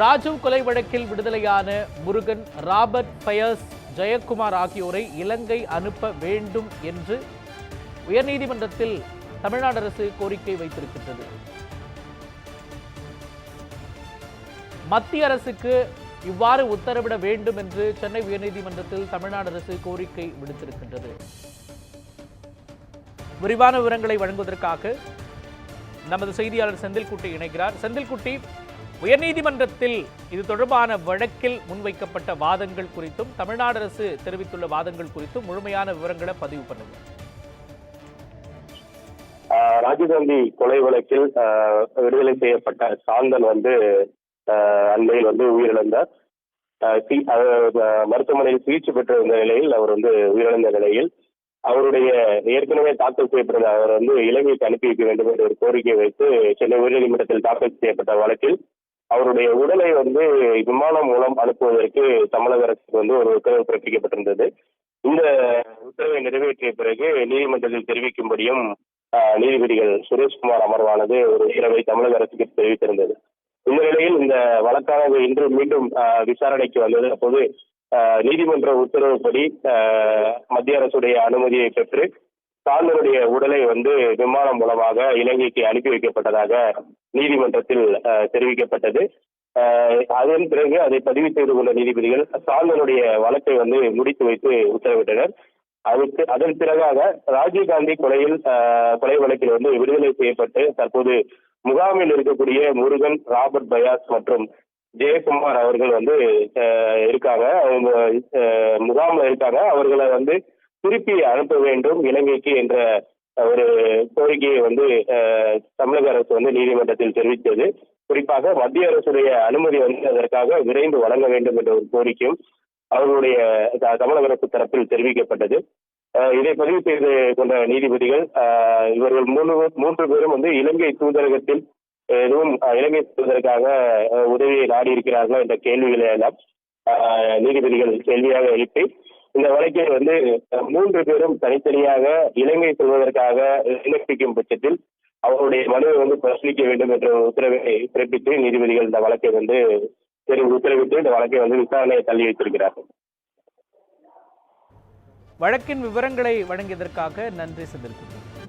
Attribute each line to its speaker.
Speaker 1: ராஜீவ் கொலை வழக்கில் விடுதலையான முருகன் ராபர்ட் பயர்ஸ் ஜெயக்குமார் ஆகியோரை இலங்கை அனுப்ப வேண்டும் என்று உயர்நீதிமன்றத்தில் தமிழ்நாடு அரசு கோரிக்கை வைத்திருக்கின்றது. மத்திய அரசுக்கு இவ்வாறு உத்தரவிட வேண்டும் என்று சென்னை உயர்நீதிமன்றத்தில் தமிழ்நாடு அரசு கோரிக்கை விடுத்திருக்கின்றது. விரிவான விவரங்களை வழங்குவதற்காக நமது செய்தியாளர் செந்தில்குட்டி இணைகிறார். செந்தில்குட்டி உயர்நீதிமன்றத்தில் இது தொடர்பான வழக்கில் முன்வைக்கப்பட்ட வாதங்கள் குறித்தும் தமிழ்நாடு அரசு தெரிவித்துள்ள வாதங்கள் குறித்தும் முழுமையான விவரங்களை பதிவு பண்ணுங்க.
Speaker 2: ஆஹ் ராஜீவ்காந்தி கொலை வழக்கில் ஆஹ் விடுதலை செய்யப்பட்ட சாந்தன் வந்து ஆஹ் அண்மையில் வந்து உயிரிழந்தார். மருத்துவமனையில் சிகிச்சை பெற்று நிலையில் அவர் வந்து உயிரிழந்த நிலையில் அவருடைய ஏற்கனவே தாக்கல் செய்யப்பட்ட அவர் வந்து இலங்கைக்கு அனுப்பி வைக்க வேண்டும் என்ற ஒரு கோரிக்கையை வைத்து சென்னை உயர்நீதிமன்றத்தில் தாக்கல் செய்யப்பட்ட வழக்கில் அவருடைய உடலை வந்து விமானம் மூலம் அனுப்புவதற்கு தமிழக அரசுக்கு வந்து ஒரு உத்தரவு பிறப்பிக்கப்பட்டிருந்தது. இந்த உத்தரவை நிறைவேற்றிய பிறகு நீதிமன்றத்தில் தெரிவிக்கும்படியும் ஆஹ் நீதிபதிகள் சுரேஷ்குமார் அமர்வானது ஒரு உத்தரவை தமிழக அரசுக்கு தெரிவித்திருந்தது. இந்த நிலையில் இந்த வழக்கானது இன்று மீண்டும் ஆஹ் விசாரணைக்கு வந்தது. அப்போது ஆஹ் நீதிமன்ற உத்தரவுப்படி மத்திய அரசுடைய அனுமதியை பெற்று சாந்தனுடைய உடலை வந்து விமானம் மூலமாக இலங்கைக்கு அனுப்பி வைக்கப்பட்டதாக நீதிமன்றத்தில் தெரிவிக்கப்பட்டது. அதன் பிறகு அதை பதிவு செய்து கொண்ட நீதிபதிகள் சாந்தனுடைய வழக்கை வந்து முடித்து வைத்து உத்தரவிட்டனர். அதுக்கு அதன் பிறகாக ராஜீவ்காந்தி கொலையில் கொலை வழக்கில் வந்து விடுதலை செய்யப்பட்டு தற்போது முகாமில் இருக்கக்கூடிய முருகன் ராபர்ட் பயாஸ் மற்றும் ஜெயக்குமார் அவர்கள் வந்து இருக்காங்க. அவங்க முகாமில் முகாம்ல இருக்காங்க. அவர்களை வந்து திருப்பி அனுப்ப வேண்டும் இலங்கைக்கு என்ற ஒரு கோரிக்கையை வந்து ஆஹ் தமிழக அரசு வந்து நீதிமன்றத்தில் தெரிவித்தது. குறிப்பாக மத்திய அரசுடைய அனுமதி வந்து அதற்காக விரைந்து வழங்க வேண்டும் என்ற ஒரு கோரிக்கையும் அவர்களுடைய தமிழக அரசு தரப்பில் தெரிவிக்கப்பட்டது. ஆஹ் இதை பதிவு செய்து கொண்ட நீதிபதிகள் ஆஹ் இவர்கள் மூணு மூன்று பேரும் வந்து இலங்கை தூதரகத்தில் எதுவும் இலங்கை தூதருக்காக உதவியை நாடி இருக்கிறார்களா என்ற கேள்விகளை எல்லாம் ஆஹ் நீதிபதிகள் கேள்வியாக எழுப்பி இந்த வழக்கில் வந்து மூன்று பேரும் தனித்தனியாக இலங்கை செல்வதற்காக விண்ணப்பிக்கும் பட்சத்தில் அவருடைய மனுவை வந்து பரிசீலிக்க வேண்டும் என்ற உத்தரவை பிறப்பித்து நீதிபதிகள் இந்த வழக்கை வந்து தெரிவி உத்தரவிட்டு இந்த வழக்கை வந்து விசாரணையை தள்ளி வைத்திருக்கிறார்கள்
Speaker 1: வழக்கின் விவரங்களை வழங்கியதற்காக நன்றி செந்தில்குட்டி